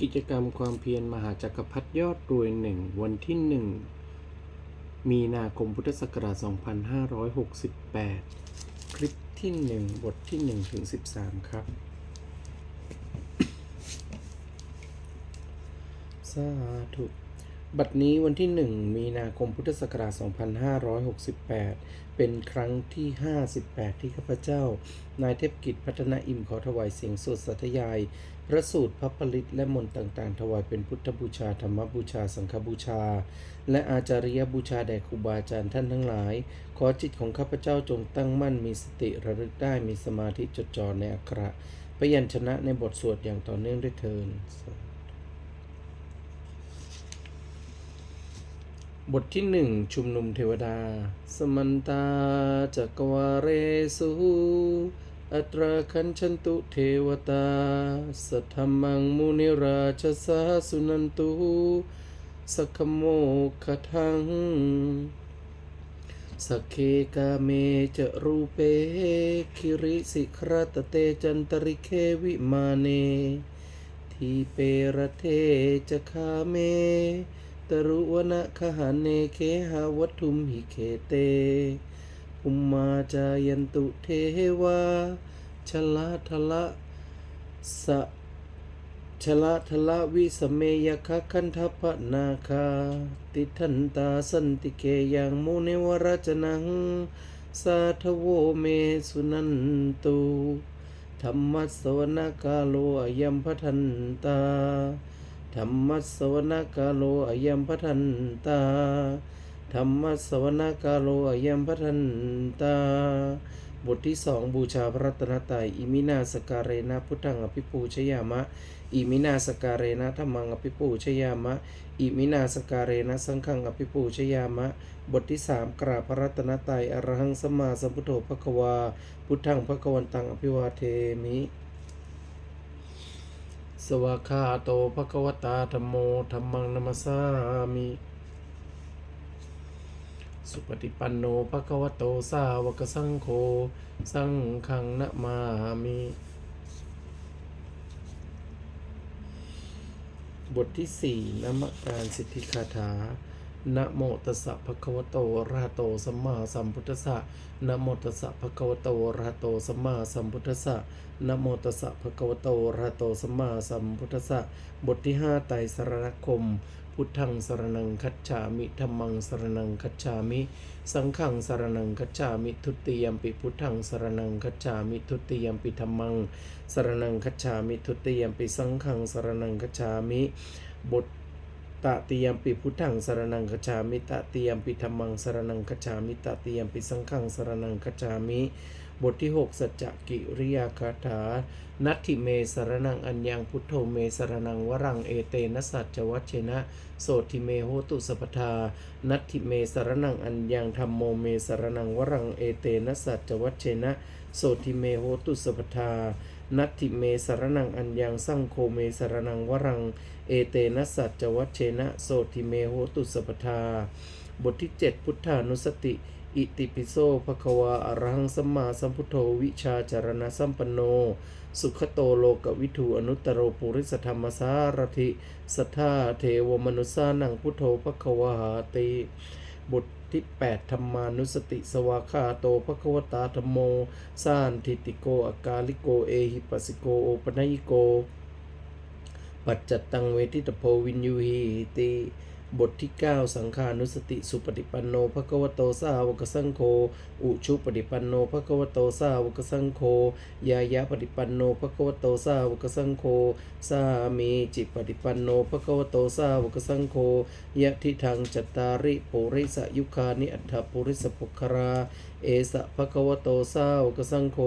กิจกรรมความเพียรมหาจักรพรรดิยอดรวยหนึ่งวันที่หนึ่งมีนาคมพุทธศักราช 2568 คลิปที่หนึ่งบทที่หนึ่งถึง13ครับ สาธุ บัดนี้วันที่หนึ่งมีนาคมพุทธศักราช 2568 เป็นครั้งที่ 58 ที่ข้าพเจ้า นายเทพกิจพัฒนาอิมขอถวายเสียงสวดสัตยาย พระสูตรพระปริตและมนต์ต่าง ๆ ถวายเป็นพุทธบูชาธรรมบูชาสังฆบูชา และอาจาริยบูชาแด่ครูบาอาจารย์ท่านทั้งหลาย ขอจิตของข้าพเจ้าจงตั้งมั่นมีสติระลึกได้มีสมาธิจดจ่อในอักขระพยัญชนะในบทสวดอย่างต่อเนื่องด้วยเทินบทที่หนึ่งชุมนุมเทวดา สมันตาจักวาเรสุ อัตราคันชันตุเทวตา สัทธมมังมุนิราชสาสุนันตุสัคโมคทังสักเคกาเมจะรูเปคิริสิครตเตจันตริเควิมาเน ทีเประเทจะคาเม ตรุวนะคหาเนเคหาวัตุมหิเคเต อุมมาจายันตุเทวาชลาทละสะชลาทละวิสเมยคะคันทพนาคา ติทันตาสันติเกยังมุเนวรจนัง สาทโวเมสุนันตุธรรมัสวนกาโลอยัมพทันตาธรรมัสสวนกาโลอยัมพทันตา ธรรมสวนากาโลอยัมพทันตา บทที่สองบูชาพระรัตนตรัยอิมินาสการเรนะพุทธังอภิปูชยามะ อิมินาสการเรนะธรรมังอภิปูชยามะ อิมินาสการเรนะสังฆังอภิปูชยามะ บทที่สามกราบพระรัตนตรัยอรหังสมมาสัมพุทโธภควา พุทธังภควันตังอภิวาเทมิสวากาโตภควตาธรรมโมธรรมังนัมสสามิ สุปฏิปันโนภควโตสาวกสังโฆสังฆังนะมามิ บทที่สี่นมการสิทธิคาถานะโมตัสสะภะคะวะโตอะระหะโตสัมมาสัมพุทธัสสะนะโมตัสสะภะคะวะโตอะระหะโตสัมมาสัมพุทธัสสะนะโมตัสสะภะคะวะโตอะระหะโตสัมมาสัมพุทธัสสะบทที่ห้าไตรสรณคม พุทธังสรนังคัจฉามิธัมมังสรนังคัจฉามิ สังฆังสรนังคัจฉามิทุติยมปิพุทธังสรนังคัจฉามิทุติยมปิธัมมังสรนังคัจฉามิทุติยมปิสังฆังสรนังคัจฉามิบทตติยมปิพุทธังสรนังคัจฉามิตติยมปิธัมมังสรนังคัจฉามิตติยมปิสังฆังสรนังคัจฉามิ บทที่ 6 สัจจกิริยาคาถา นัตถิเมสรนังอัญญังพุทโธเมสรนังวรังเอเตนะสัจจวัชเชนะ โสทิเมโหตุสปทา นัตถิเมสรนังอัญญังธรรมโมเมสรนังวรังเอเตนะสัจจวัชเชนะ โสทิเมโหตุสปทา นัตถิเมสรนังอัญญังสังโฆเมสรนังวรัง เอเตนะสัจจวัชเชนะ โสทิเมโหตุสปทา บทที่ 7 พุทธานุสติ อิติปิโสภควาอรหังสัมมาสัมพุทโธวิชาจารณะสัมปันโน สุขโตโลกวิทูอนุตตรโรปุริสธรรมสารถิสัทธาเทวมนุสานังพุทโธภควาหาติบทที่ 8 ธรรมานุสติสวากาโตภควตาธรรมโมสานทิติโกอากาลิโกเอหิปัสสิโกโอปนัยโก ปัจจตตังเวทิตโพวินยูหีติ บทที่ 9 สังขานุสติ สุปฏิปันโนภควโตสาวกสังโฆอุชุปฏิปันโนภควโตสาวกสังโฆยายะปฏิปันโนภควโตสาวกสังโฆสามีจิปฏิปันโนภควโตสาวกสังโฆยะทิทังจัตตาริปุริสยุคานิอัฏฐปุริสปุครา เอสะภควโตสาวกสังโฆ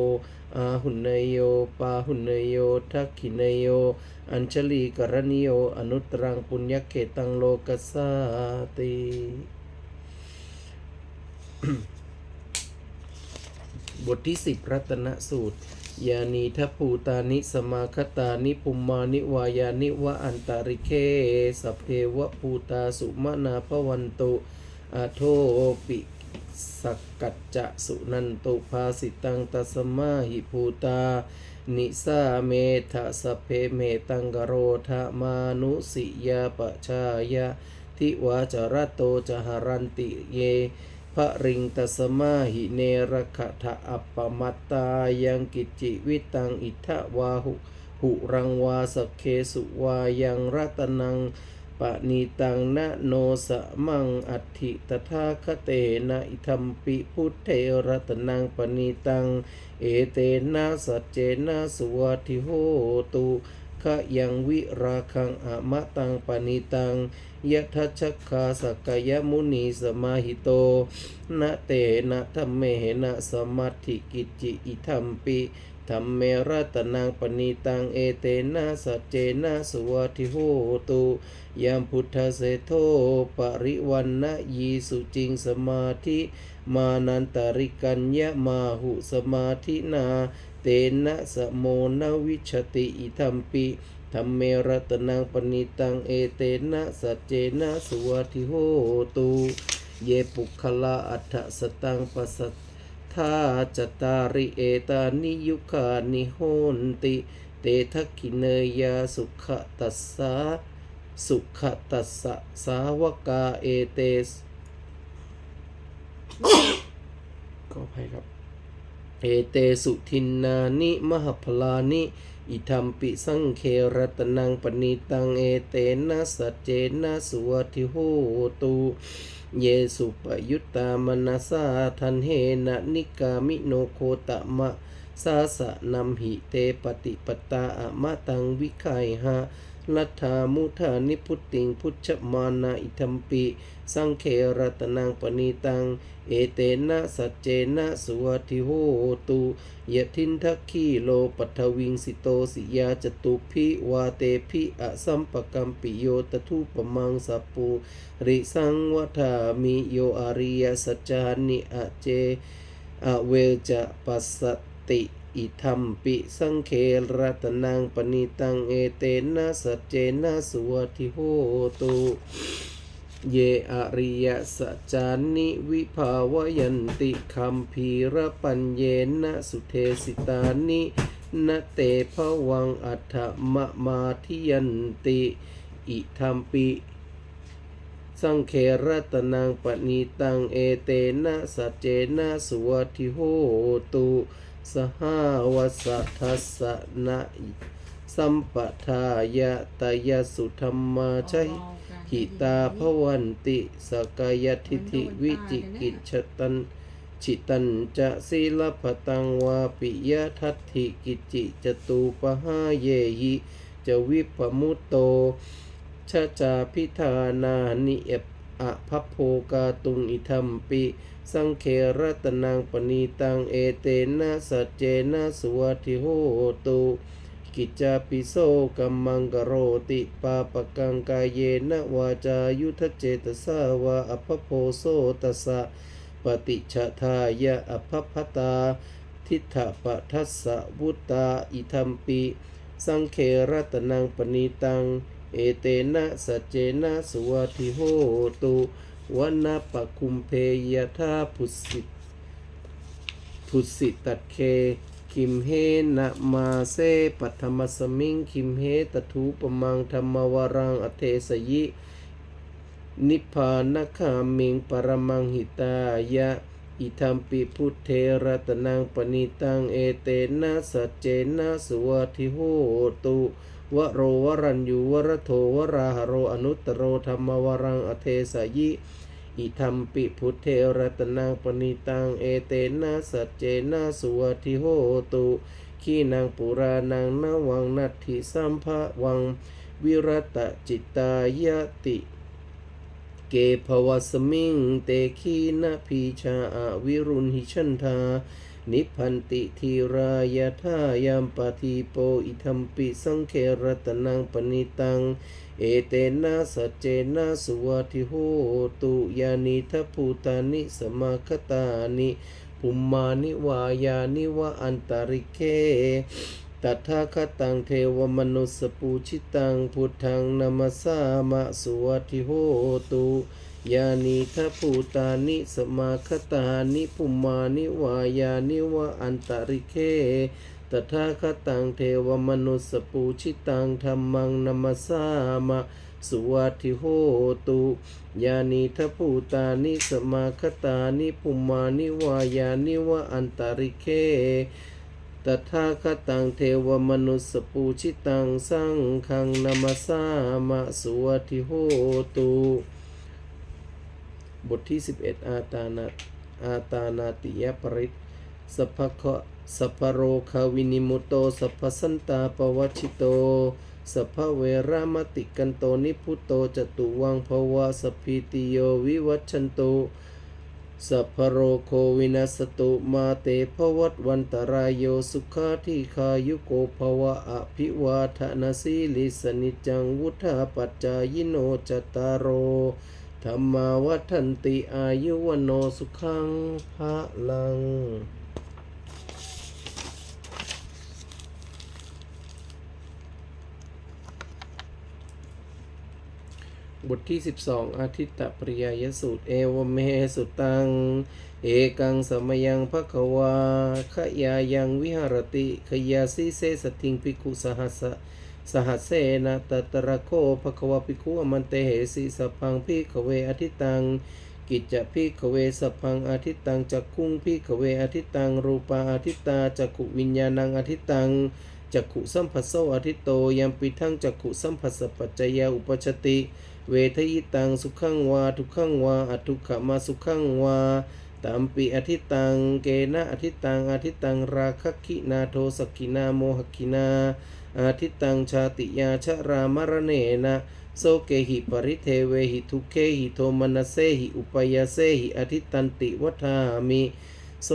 อาหุนเนโยปาหุนเนโยทักขินโย อัญชลีกรณิโย อนุตรังปุญญเกตังโลกัสสาติบทที่สิบรัตนสูตร ยานีทัพภูตานิ สมาคตานิปุมมานิวายานิวะอันตาริเคสัพเพวะภูตาสุมานาภวันตุอาโทปิ สักกัจจะสุนันตุภาสิตังตัสมาหิภูตา นิสาเมทะสเพเมตังกโรธามานุสิยาปชายาทิวาจารโตจหรันติเยพระริงตัสมาหิเนรคทะอัปปมัตตายังกิจิวิตังอิทธวาหุ หุรังวาสเคสุวายังรัตนัง ปะนีตังนะโนสะมังอัตถิตถาคเตนะอิทัมปิพุทเทรัตนังปณีตัง เอเตนะสัจเจนะสุวัติโหตุขะยังวิราคังอะมะตังปณิตังยะทัชคาสกยมุนีสมาหิโตนะเตนะธรรมเมนะสมัติกิจิอิทัมปิ ธรรมเมรัตนังปณิตังเอเตนะสัจเจนะสวัติโหตุยามพุทธเสโทปริวันนะยีสุจิงสมาธิมานันตริกัญญามาหุสมาธินาเตนะสะโมนวิชติอิทัมปิธรรมเมรตนังปณิตังเอเตนะสัจเจนะสวัติโหตุเยปุคละอัฏฐสตังปัสส ทาจตาริเอตานิยุคานิโหนติ เตทะกขิเนยาสุขตัสสะสุขตัสสะสาวกาเอเตสขออภัยครับ เอเตสุทินนานิมหพลานิอิทัมปิสังเครตนังปณิตังเอเตนะสัจเจนะสุวัติโหตุเยสุปยุตตามนาสาทันเฮนะนิกามิโนโคตมะสาสะนัมหิเตปฏิปตาอะมะตังวิไคหะ ลัทธามุธานิพุตติงพุชมานาอิทัมปิ สังเครตนังปณิตัง เอเตนะสัจเจนะสุวัติโหตุยะทินทักขีโลปัทวิงสิโตสิยาจตุพิวาเตพิอสัมปกัมปิโยตทุปมังสัปปุริสังวัฏามิโยอาริยสัจจานิอเจอเวจะปัสสติ อิทัมปิสังเครตนังปณิตังเอเตนะสัจเจนะสุวัติโหตุเยอริยสัจานิวิภาวยันติคัมภีรปัญเยนะสุเทสิตานินเตภวังอัฏมะมาทิยันติอิทัมปิสังเครตนังปณีตังเอเตนะสัจเจนะสุวัติโหตุ สหาวสัทธัสสะนะสัมปทายะตยสุธรรมาชยหิตาภวันติสกายทิฐิวิจิกิจฉตันชิตันจะศีลพตังวาปิยทัตถิกิจจิจตูปหาเยหิจะวิปมุตโตชะจาพิธานานิเอป อะพัพโพกาตุงอิทัมปิ สังเครตนังปณีตังเอเตนะสัจเจนะสุวัติโหตุกิจจาปิโสกัมมังกโรติปาปกังกายเยนะวาจายุทธเจตสาวาอภพโพโสตสสะปฏิชะทายะอภพตา ทิฏฐปทัสสะวุตตาอิทัมปิ สังเครตนังปณีตัง เอเตนะสัจเจนะสุวัติโหตุวันนาปะคุมเพยทาพุสิพุสิตัดเคคิมเฮนะมาเซปัทมสมิงคิมเฮตทูปมังธรรมวรังอเทสยิ นิพพานคามิงปรมังหิตายะ อิทัมปิพุทเทระตนังปณิตังเอเตนะสัจเจนะสวัติโหตุ วโรวรัญยูวรโทวราหโรอนุตโรธรรมวรังอเทสยิ อิทัมปิพุทเทระตนังปณิตังเอเตนะสัจเจนะสุวัติโหตุขีนางปุรานังนวังนัตถิสัมภะวัง วิรัตจิตตายติ เกภวสมิงเตคีนะพีชาอวิรุณหิชันธา นิพพันติทีรายาทายามปาทีโปอิทัมปิสังเครตนังปณิตัง เอเตนะสัจเจนะสุวัติโหตุยานิทัพพูตานิสมาคตานิปุมมานิวายานิวะอันตริเคตัทาคตังเทวมนุสปูชิตังพุทธังนามัสสามะสุวัติโหตุ ยานิทัพูตานิสมาคตานิปุมานิวายานิวะอันตริเคตถาคตังเทวมนุสปูชิตังธรรมังนัมสสามะสุวัติโหตุยานิทภูตานิสมาคตานิปุมานิวายานิวะอันตาริเคตถาคตังเทวมนุสปูชิตังสังฆังนัมสสามะสุวัติโหตุ บทที่ 11 อาตานาอาตานาติยปริตสัพพะคะสัพพะโรคาวินิมุโตสัพสันตาปวัชิโตสัพพะเวรามติกันโตนิพุโตจตุวังภวะสพิติโยวิวัชชันโตสัพพะโรโควินัสตุมาเตภวัตวันตรายโยสุขาทิคายุโกภวะอภิวาทนาสีลิสนิจังวุธาปัจจายโนจตารโร ธรรมาวัฏันติอายุวโนสุขังพระลัง บทที่ 12 อาทิตตปริยยสูตร เอวเมสุตัง เอกังสมยังภควาขยายังวิหารติ ขยาสิเสสติงภิกุสหัสสหั สหเสนะตตระโคภควาภิกขุอมันเตเหสิสพพังพิขเวอทิตัง กิจจะพิขเวสพพังอาทิตังจักคุงพิขเวอทิตัง รูปาอาทิตาจักขุวิญญาณังอาทิตังจักขุสัมผัสโสอาทิตโตยัมปิทังจักขุสัมผัสปัจจยาอุปชติ เวทยิตังสุขังวาทุขังวาอทุขมาสุขังวาตามปีอธิตังเกนะอธิตังอธิตังราคคินาโทสกินาโมหกินา อาทิตังชาติยาชรามรเนนะโสเกหิปริเทเวหิทุเคหิโทมนัสเสหิอุปยาเสหิอธิตันติวัฏามิโส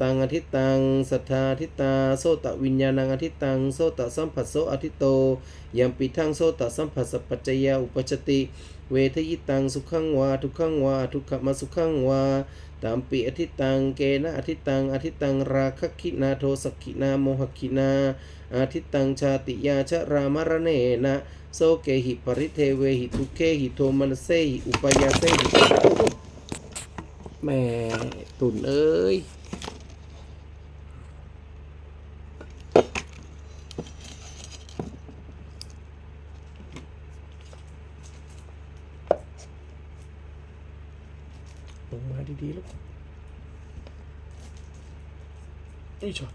ตังอธิตังสัทธาทิตาโสตวิญญาณังอธิตังโสตสัมผัสโสอธิโตยัมปิทังโสตสัมผัสสปปัจจยาอุปชติ เวทยิตังสุขังวาทุขังวาทุกขมาสุขังวา ตามปีอธิตังเกนะอธิตังอธิตังราคคินาโทสกินาโมหกินาอาทิตังชาติยาชรามรเนนะโสเกหิปริเทเวหิทุเคหิโทมันเซหิอุปยาเซหิแม่ตุนเอ้ย ลงมาดีๆลูก นี่ชอ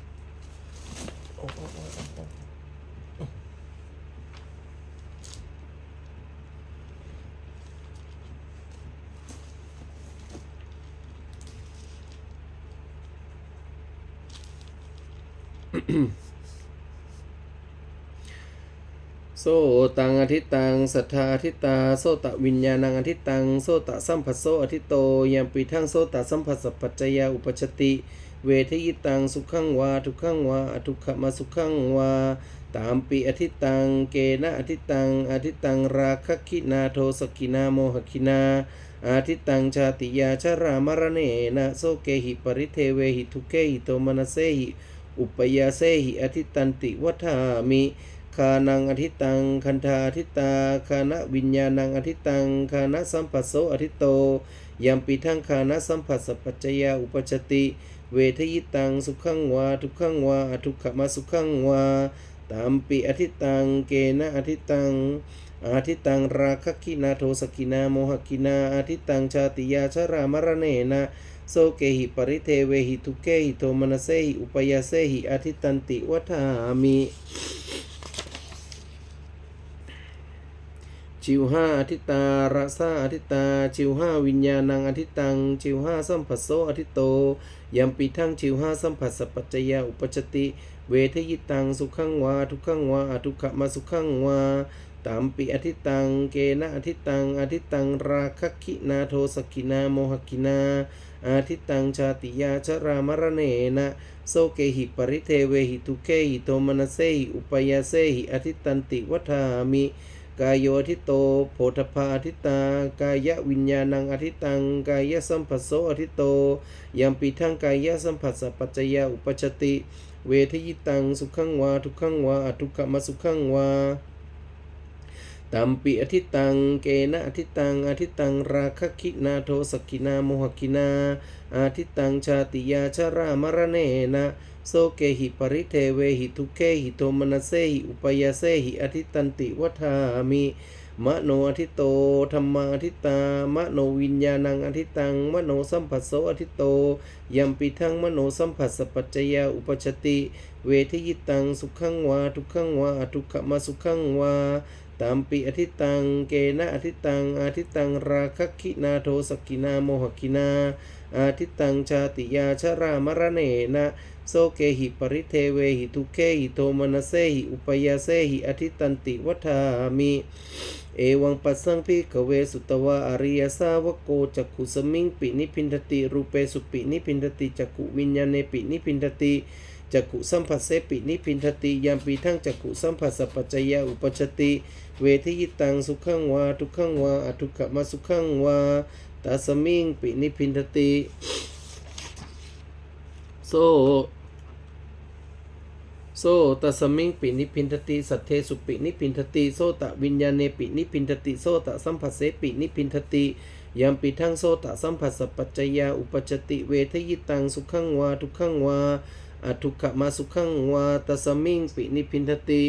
โอ้โอ้โอ้โอ้โอ้โซตังอธิตังสัทธาอธิตาโซตวิญญาณังอธิตังโซตสัมผัสโซอธิโตยัมปีทั้งโซตสัมผัสสปปัจจยาอุปชติ เวทยิตังสุขังวาทุกขังวาอทุกขมาสุขังวาตามปีอธิตัง เกนะอธิตัง อธิตังราคะคินาโทสกินาโมหคินาอาทิตังชาติยาชรามรเนนะโซเกหิปริเทเวหิทุเกหิโตมนเสหิอุปยาเสหิอธิตันติวัฏามิคานังอธิตัง คันธาอธิตาคานะวิญญาณังอธิตังคานะสัมปัสโสอธิโตยัมปิทังคานะสัมผัสสปัจจยาอุปชติ เวทยิตังสุขังวาทุกขังวาอทุกขมาสุขังวาตามปิอธิตังเกนะอธิตังอาทิตังราคกินาโทสกินาโมหกินาอาทิตังชาติยาชรามรเนนะโสเกหิปริเทเวหิทุเกหิโทมนเสหิอุปยาเสหิอาทิตันติวัฏามิ ชิวห้าอธิตารสาอธิตาชิวห้าวิญญาณังอธิตังชิวห้าสัมผัสโสอธิโตยัมปิทังชิวห้าสัมผัสสปัจจยาอุปชติ เวทยิตังสุขังวาทุกขังวาอทุกขมาสุขังวาตามปิอธิตัง เกนะอธิตัง อธิตัง ราคคินาโทสกินาโมหกินาอาทิตังชาติยาชรามรเนนะโสเกหิปริเทเวหิทุเคหิโทมนเสหิอุปยาเสหิอธิตันติวัฏามิ กายโยทิโตโพธพาอธิตากายะวิญญาณังอธิตังกายะสัมผัสโสอธิโตยัมปีทังกายะสัมผัสสปัจจยาอุปชติ เวทยิตังสุขังวาทุกขังวาอทุกขมาสุขังวา ตัมปิอธิตัง เกนะอธิตังอธิตังราคคินาโทสกินาโมหกินาอาทิตังชาติยาชรามรเนนะโสเกหิปริเทเวหิทุเกหิโทมนสเสหิอุปยาเสหิอธิตันติวัฏามิมโนอธิโตธรรมาอธิตามโนวิญญาณังอธิตังมโนสัมผัสโสอธิโตยัมปิทังมโนสัมผัสสปัจจยาอุปชติ เวทยิตังสุขังวาทุกขังวาอทุกขมาสุขังวา ตามปิอธิตัง เกนะอธิตังอาทิตังราคคินาโทสกินาโมหกินาอาทิตังชาติยาชรามรเนนะโสเกหิปริเทเวหิทุเกหิโทมนสเสหิอุปยาเสหิอธิตันติวัฏามิเอวังปัสสังพิกเวสุตวะอริยสาวกโกจักขุสมิงปินิพินทติรูเปสุปินิพินทติจักขุวิญญาเนปินิพินทติ จักขุสัมผัสเสปินิพินทติยามปีทั้งจักขุสัมผัสสปปัจจยาอุปชติ เวทิยิตังสุขังวาทุกขังวาอทุกขมาสุขังวาตาสมิงปินิพินทติโซโซตัสมิงปินิพินทติสัทเทสุปินิพินทติโซตะวิญญาเนปินิพินทติโซตะสัมผัสเสปินิพินทติยามปิทังโซตะสัมผัสสปปัจจยาอุปจติ เวทยิตังสุขังวาทุกขังวา อทุกขมาสุขังวาตสมิงปินิพินทติ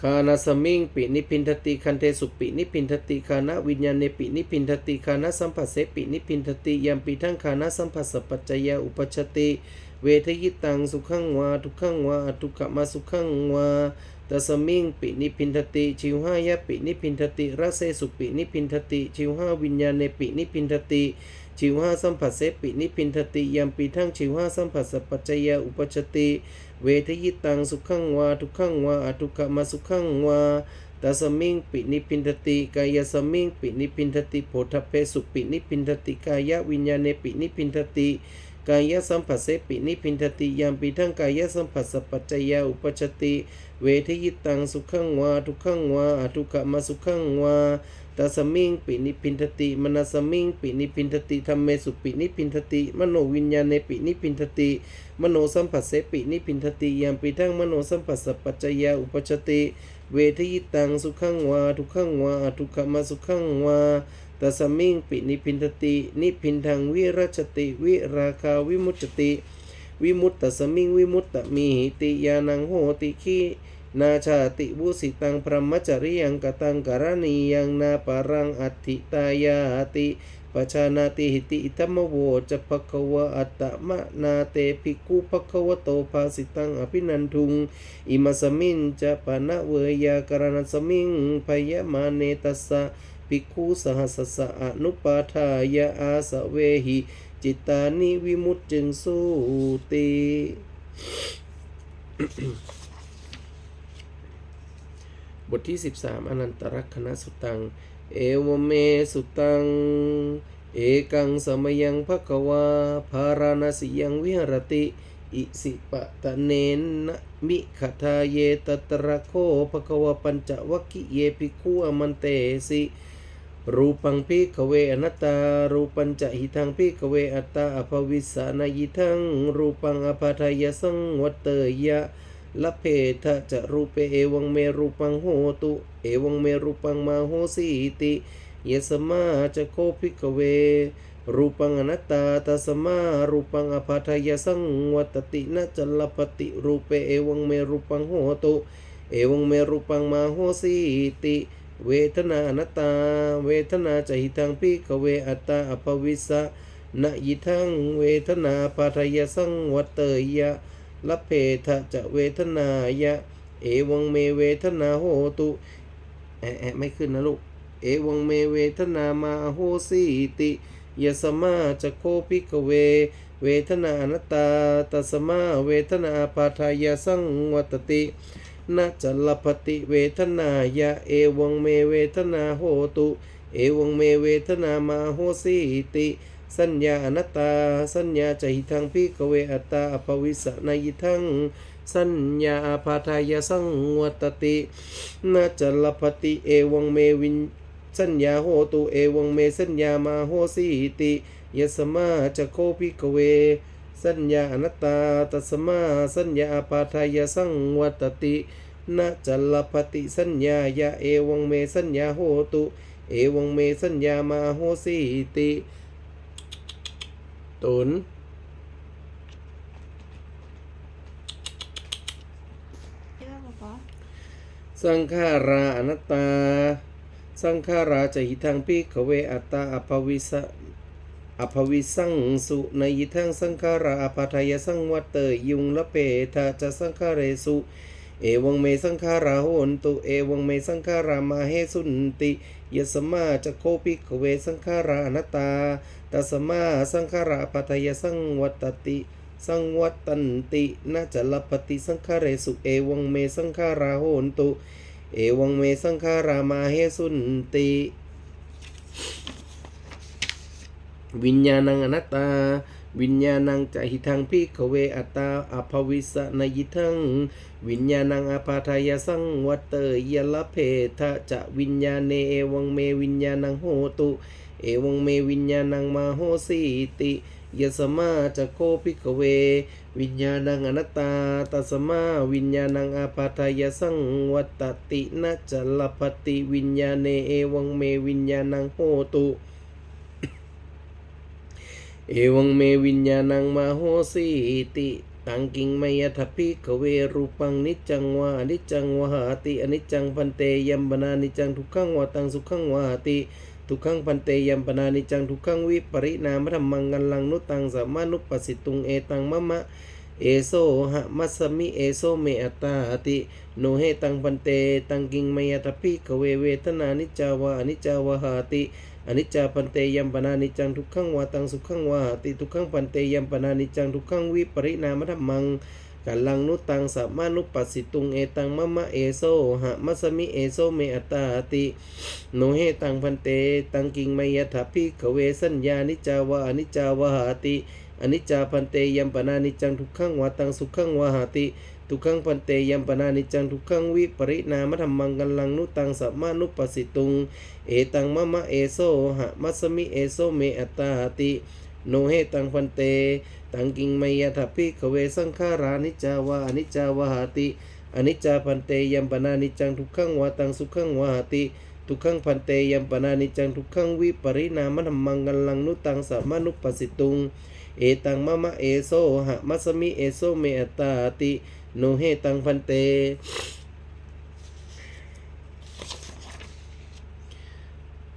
คานาสมิงปินิพินทติคันเทสุปินิพินทติคานะวิญญาเนปินิพินทติคานะสัมผัสเสปินิพินทติยามปิทั้งคานะสัมผัสสปปัจจยาอุปจติเวทยิตังสุขังวาทุกขังวาอทุกขมาสุขังวาตสมิงปินิพินทติชิวหายะปินิพินทติรสเสสุปินิพินทติชิวหาวิญญาเนปินิพินทติ ชิวหาสัมผัสเสปินิพินทติยัมปิทั้งชิวหาสัมผัสสปัจจยาอุปชติ เวทยิตังสุขังวาทุกขังวาอทุกขมาสุขังวาตัสมิงปินิพินทติกายสมิงปินิพินทติโพธเพสุปินิพินทติกายวิญญาเนปินิพินทติกายสัมผัสเสปินิพินทติยามปีทั้งกายสัมผัสสปปัจจยาอุปชติ เวทยิตังสุขังวาทุกขังวาอทุกขมาสุขังวา ตัสมิงปินิพินทติมนัสมิงปินิพินทติธรรมเมสุปินิพินทติมโนวิญญาเนปินิพินทติมโนสัมผัสเสปินิพินทติยามปีทั้งมโนสัมผัสสปปัจจยาอุปชติ เวทยิตังสุขังวาทุขังวาทุขมาสุขังวาตัสมิงปินิพินทตินิพินทังวิรัชติวิราคาวิมุตติ วิมุตตสมิงวิมุตตมีหิติยานังโหติขี นาชาติบุสิตังพรหมจริยังกตังการณียังนาปารังอัติตายาติปชานาติหิติอิทัมโวจะภควะอัตตมะนาเตภิกขุภควโตภาสิตังอภินันทุง อิมัสมิงจะปนะเวยากรณสมิงพยมาเนตัสสะภิกขุสหัสสะอนุปาทายะอาสเวหิจิตานิวิมุตจึงสูติ บทที่ 13 อนันตรักษณสุตัง เอวเมสุตัง เอกังสมยังภควาภาราณสิยังวิหรติ อิสิปะตะเนนะมิขทาเยตตระโคภควปัญจวคิเยภิกขุอมันเตสิรูปังพิกเวอนัตตา รูปัญจหิทังพิกเวอัตตาอภวิสสานายิทัง รูปังอภาทายสังวัตเตยะ ละเพทะจะรูปเอวังเมรูปังโหตุ เอวังเมรูปังมาโหสีติเยสมาจะโคภิกเว รูปังอนัตตาตัสมารูปังอภัทยสังวัตตินะจัลปติรูปเอวังเมรูปังโหตุ เอวังเมรูปังมาโหสีติเวทนาอนัตตา เวทนาจะหิตังพิกเวอัตตาอภวิสสะนะยิทังเวทนาปัทยสังวัตเตยะ ละเพทะจะเวทนายะ เอวังเมเวทนาโหตุแอะแอะไม่ขึ้นนะลูก เอวังเมเวทนามาโหสีติยสมาจะโคปิกเว เวทนาอนัตตาตสมาเวทนาปาทายาสังวัตตินะจัลลปติเวทนายะเอวังเมเวทนาโหตุ เอวังเมเวทนามาโหสีติ สัญญาอนัตตา สัญญาจะหิทังพิกเวอัตตาอภวิสนายิทังสัญญาอาพาทายสังวัตตินาจลปติเอวังเมวินสัญญาโหตุเอวังเมสัญญามาโหสีติยสมาจะโคพิกเว สัญญาอนัตตาตัสมาสัญญาอาทายสังวัตตินะจัลลปฏิสัญญายะเอวังเมสัญญาโหตุ เอวังเมสัญญามาโหสีติ ตุนเยอะปะสังขาราอนัตตา สังขาราจะหิทังพิกเวอัตตาอภวิสะอภวิสังสุในยิทังสังขาราอภัทยสังวัตเตยยุงละเปทาจะสังขาเรสุ เอวังเมสังขาราโหนตุ เอวังเมสังขารามาเฮสุนติยสมมาจะโคปิกเวสังขาราอนัตตาตัสมาสังขาราอภัทยสังวัตติสังวัตตันตินาจะลปฏิสังขาเรสุเอวังเมสังขาราโหนตุ เอวังเมสังขารามาเฮสุนติ วิญญาณังอนัตตา วิญญาณังจะหิทังพิกเวอัตตาอภวิสนยิทังวิญญาณังอปาทายสังวัตเตยลเพทะจะวิญญาเนเอวังเมวิญญาณังโหตุ เอวังเมวิญญาณังมาโหสีติยสมาจะโคพิกเว วิญญาณังอนัตตาตัสมาวิญญาณังอาปาทายสังวัตตินะจลปฏิวิญญาเนเอวังเมวิญญาณังโหตุ เอวังเมวิญญาณังมาโหสีติตังกิงไมยทัพพิกเวรูปังนิจังวานิจังวหาติอนิจังพันเตยัมปนานิจังทุกขังวาตังสุขังวหาติทุกขังพันเตยัมปนานิจังทุกขังวิปริณามธรรมังกันลังนุตังสัมมานุปสิตุงเอตังมะมะเอโซหะมัสมิเอโซเมอตตาติ โนเฮตังพันเต ตังกิงไมยทัพพิกเวเวทนานิจจาวาอนิจจาวหาติอนิจจาปันเตยัมปนานิจังทุกขังวาตังสุขังวาติทุกขังปันเตยัมปนานิจังทุกขังวิปริณามธรรมังกัลลังนุตังสัมมานุปัสสิตุงเอตังมะมะเอโซหะมัสมิเอโซเมอตตาติโนเฮตังพันเตตังกิงไมยทัพพิกเวสัญญานิจจาวาอนิจจาวหาติอนิจจาพันเตยัมปนานิจังทุกขังวาตังสุขังวหาติ ทุกขังพันเตยัมปนานิจังทุกขังวิปริณามธรรมังกัลลังนุตังสัมมานุปัสสิตุง เอตังมะมะเอโซหะมัสมิเอโซเมอัตตาติโนเฮตังพันเต ตังกิงไมยทัพพิกเวสังขารานิจาวาอนิจาวหาติอนิจจาพันเตยัมปนานิจังทุกขังวาตังสุขังวหาติ ทุกขังพันเตยัมปนานิจังทุกขังวิปริณามธรรมังกัลลังนุตังสัมมานุปัสสิตุง เอตังมะมะเอโซหะมัสสมิเอโซเมอัตตาติ โนเฮตังพันเต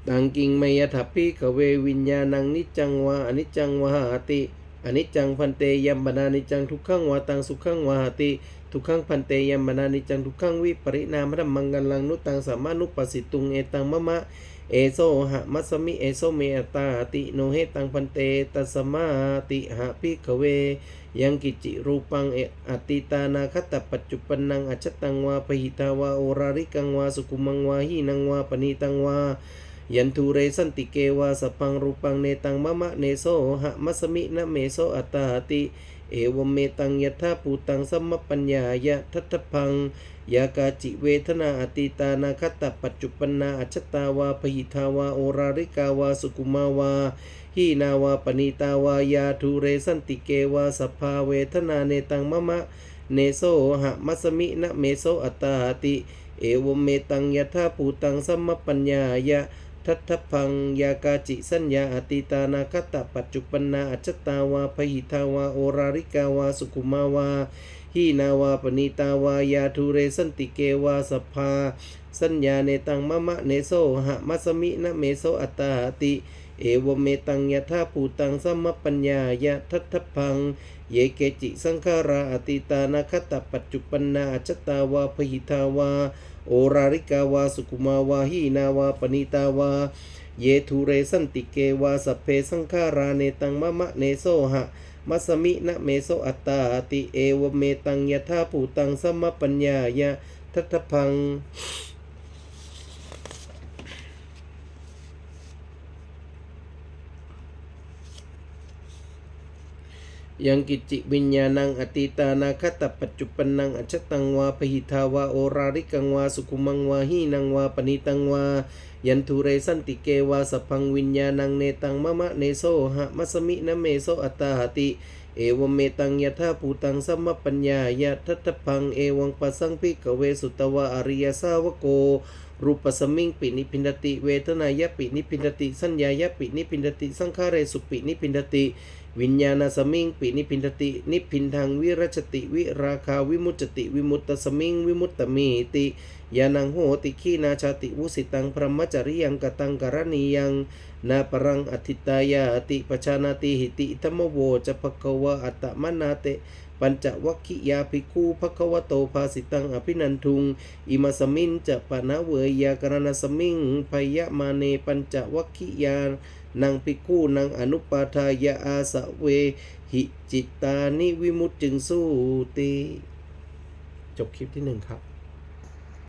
ตังกิงไมยทัพพิกเววิญญาณังนิจังวาอนิจังวหาติอนิจจังพันเตยัมบนานิจังทุกขังวาตังสุขังวหาติทุกขังพันเตยัมบนานิจังทุกขังวิปริณามรรมังกัลลังนุตังสัมมานุปัสสิตุงเอตังมะมะ เอโซหะมัสสมิเอโซเมตตาติโนเฮตังพันเตตัสมาติหะพิกเว ยังกิจิรูปังเออติตานาคตปัจจุปนังอัจจตังวาปหิตาวาโอราริกังวาสุกุมังวาหีนังวาปณีตังวายันทุเรสันติเกวาสพังรูปังเนตังมะมะเนโซหะมัสมินะเมโซอัตตาติ เอวเมตังยถาภูตังสัมมปัญญายะทัตถพังยากาจิเวทนาอติตานาคตปัจจุปนาอัจตาวาพหิทาวาโอราริกาวาสุกุมาวาหีนาวาปณีตาวายาทุเรสันติเกวาสภาเวทนาเนตังมะมะเนโซหะมัสมินะเมโซอัตตาติ เอวเมตังยถาภูตังสัมมปัญญายะ ทัตถพังยากาจิสัญญาอติตานาคตปัจจุปนาอัจตาวาพหิทาวาโอราริกาวาสุขุมาวาหีนาวาปณีตาวายาทุเรสันติเกวาสภา สัญญาเนตังมะมะเนโซหะมัสมินะเมโซอัตตาติเอวเมตังยถาภูตังสัมมปัญญายะทัตถพัง เยเกจิสังขาราอติตานาคตปัจจุปนาอัจจตาวาพหิทาวา โอราริกาวาสุกุมาวาหีนาวาปณิตาวา เยทูเรสันติเกวาสเพสังฆาราเนตังมะมะเนโซหะมัสมินะเมโซอัตตาติเอวเมตังยะธาภูตังสัมมปัญญายะทัตถพัง ยังกิจิวิญญาณังอติตานาคตปัจจุปนังอัจตังวาพหิทาวาโอราริกังวาสุขุมังวาหีนังวาปณิตังวายันทุเรสันติเกวาสพังวิญญาณังเนตังมะมะเนโซหะมัสมินะเมโซอัตตาหติ เอวเมตังยะธาภูตังสัมมปัญญายะทัตพังเอวังปัสสังพิกเวสุตวะอริยสาวโกรูปสมิงปินิพินติ เวทนายะปินิพินติ สัญญายะปินิพินติ สังขารเรสุปินิพินติ วิญญาณสมิงปินิพินดติ นิพินทางวิรัชติ วิราคาวิมุจติ วิมุตตสมิง วิมุตตมีติยานังโหติขีนาชาติวุสิตังพรหมจริยังกตังการณียังนาปรังอธิตายาติปชานาติหิติธรรมโวจะภควะอัตตมนาเตปัญจวัคคิยาภิกขุภควโตภาสิตังอภินันทุง อิมาสมินจะปะนะเวยากรณสมิงพยมาเนปัญจวัคคิยา นังปิกู้นังอนุปาทายาอาสะเว หิจิตตานิวิมุตจึงสู้ติจบคลิปที่หนึ่งครับ